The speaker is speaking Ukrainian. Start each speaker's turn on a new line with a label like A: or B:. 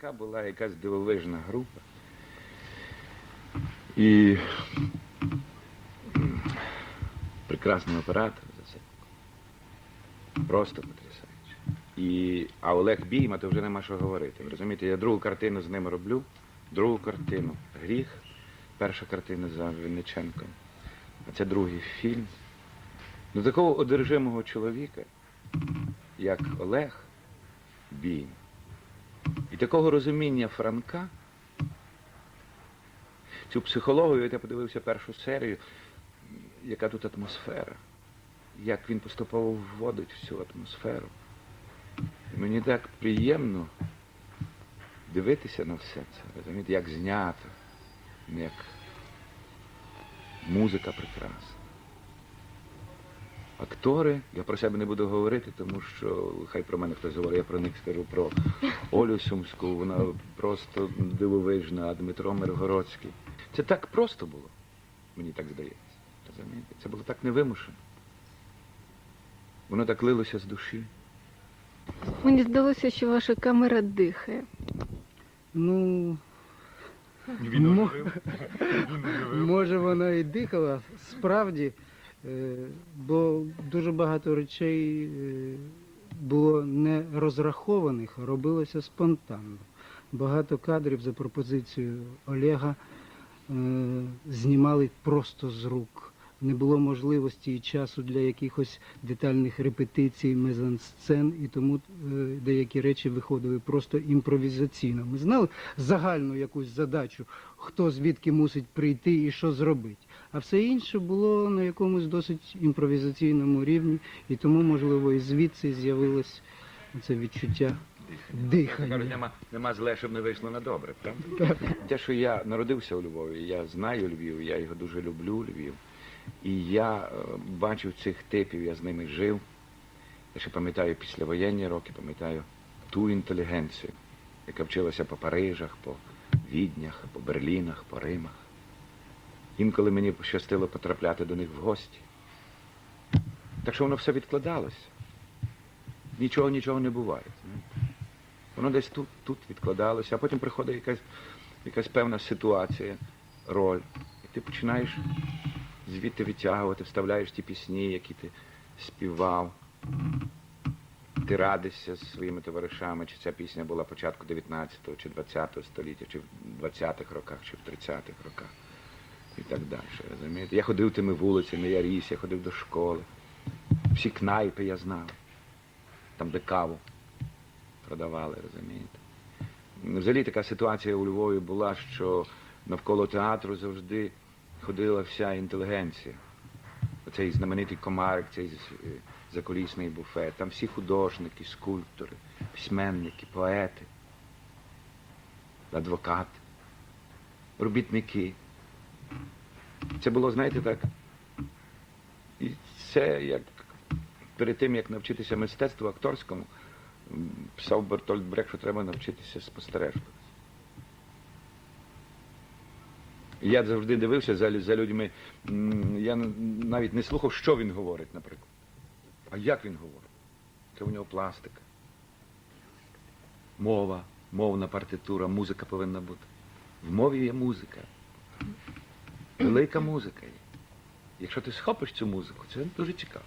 A: Франка була якась дивовижна група. І прекрасний оператор за це. Просто потрясаюче. І, а Олег Бійма, то вже нема що говорити. Ви розумієте, я другу картину з ним роблю, другу картину Гріх, перша картина за Винниченком, а це другий фільм. До такого одержимого чоловіка, як Олег Бійм, і такого розуміння Франка, цю психологію, я подивився першу серію, яка тут атмосфера, як він поступово вводить в цю атмосферу. І мені так приємно дивитися на все це, розумієте, як знято, як музика прекрасна. Актори, я про себе не буду говорити, тому що хай про мене хтось говорить, я про них скажу про Олю Сумську, вона просто дивовижна, а Дмитро Миргородський. Це так просто було, мені так здається. Розумієте? Це було так невимушено. Воно так лилося з душі.
B: Мені здалося, що ваша камера дихає.
C: Ну,
D: Він оживив.
C: може вона і дихала, справді, бо дуже багато речей е, було не розрахованих, а робилося спонтанно. Багато кадрів за пропозицією Олега е, знімали просто з рук. Не було можливості і часу для якихось детальних репетицій, мезансцен, і тому е, деякі речі виходили просто імпровізаційно. Ми знали загальну якусь задачу, хто звідки мусить прийти і що зробити. А все інше було на якомусь досить імпровізаційному рівні, і тому, можливо, і звідси з'явилось це відчуття дихання.
A: Кажуть, нема, нема зле, щоб не вийшло на добре, правда? Те, що я народився у Львові, я знаю Львів, я його дуже люблю, Львів. І я е, бачив цих типів, я з ними жив. Я ще пам'ятаю післявоєнні роки, пам'ятаю ту інтелігенцію, яка вчилася по Парижах, по Віднях, по Берлінах, по Римах. Інколи мені пощастило потрапляти до них в гості. Так що воно все відкладалося. Нічого, нічого не буває. Воно десь тут, тут відкладалося, а потім приходить якась, якась певна ситуація, роль. І ти починаєш звідти витягувати, вставляєш ті пісні, які ти співав. Ти радишся зі своїми товаришами, чи ця пісня була початку 19-го чи 20-го століття, чи в 20-х роках, чи в 30-х роках. І так далі. Розумієте? Я ходив тими вулицями, я ріс, я ходив до школи. Всі кнайпи я знав. Там, де каву продавали, розумієте. Взагалі така ситуація у Львові була, що навколо театру завжди ходила вся інтелігенція. Оцей знаменитий комарик, цей е, закулісний буфет. Там всі художники, скульптори, письменники, поети, адвокати, робітники. Це було, знаєте, так. І це як перед тим, як навчитися мистецтву акторському, писав Бертольд Брек, що треба навчитися спостережувати. І Я завжди дивився за, за людьми. Я навіть не слухав, що він говорить, наприклад. А як він говорить? Це у нього пластика. Мова, мовна партитура, музика повинна бути. В мові є музика. Велика музика є. Якщо ти схопиш цю музику, це дуже цікаво.